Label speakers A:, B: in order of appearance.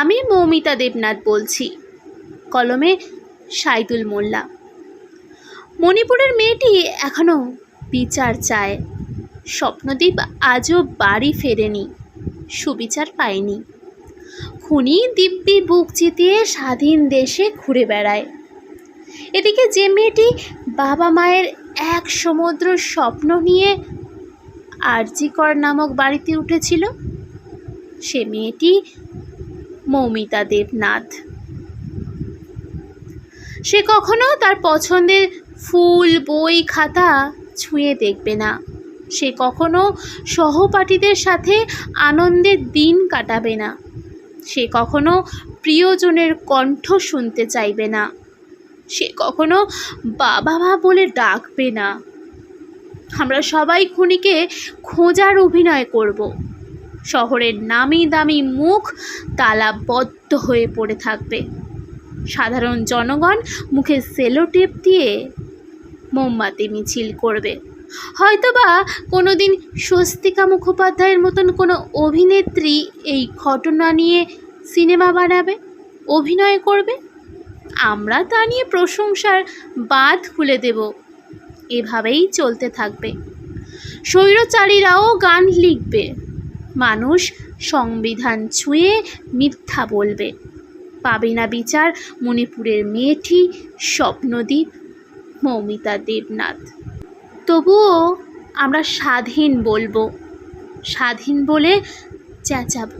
A: আমি মৌমিতা দেবনাথ বলছি। কলমে সাইদুল মোল্লা। মণিপুরের মেয়েটি এখনও বিচার চায়। স্বপ্নদীপ আজও বাড়ি ফেরেনি, সুবিচার পায়নি। খুনি দিব্যি বুক চিতিয়ে স্বাধীন দেশে ঘুরে বেড়ায়। এদিকে যে মেয়েটি বাবা মায়ের এক সমুদ্র স্বপ্ন নিয়ে আরজিকর নামক বাড়িতে উঠেছিল, সে মেয়েটি মৌমিতা দেবনাথ। সে কখনো তার পছন্দের ফুল, বই, খাতা ছুঁয়ে দেখবে না। সে কখনো সহপাঠীদের সাথে আনন্দের দিন কাটাবে না। সে কখনো প্রিয়জনের কণ্ঠ শুনতে চাইবে না। সে কখনো বাবা মা বলে ডাকবে না। আমরা সবাই খুনিকে খোঁজার অভিনয় করব। শহরের নামি দামি মুখ তালাবদ্ধ হয়ে পড়ে থাকবে। সাধারণ জনগণ মুখে সেলোটেপ দিয়ে মোমবাতি মিছিল করবে। হয়তোবা কোনো দিন স্বস্তিকা মুখোপাধ্যায়ের মতন কোনো অভিনেত্রী এই ঘটনা নিয়ে সিনেমা বানাবে, অভিনয় করবে? আমরা তা নিয়ে প্রশংসার বাঁধ খুলে দেব। এভাবেই চলতে থাকবে। স্বৈরচারীরাও গান লিখবে। মানুষ সংবিধান ছুঁয়ে মিথ্যা বলবে। পাবে না বিচার মণিপুরের মেয়েটি স্বপ্নদ্বীপ মৌমিতা দেবনাথ। তবুও আমরা স্বাধীন বলব। স্বাধীন বলে চেঁচাবো।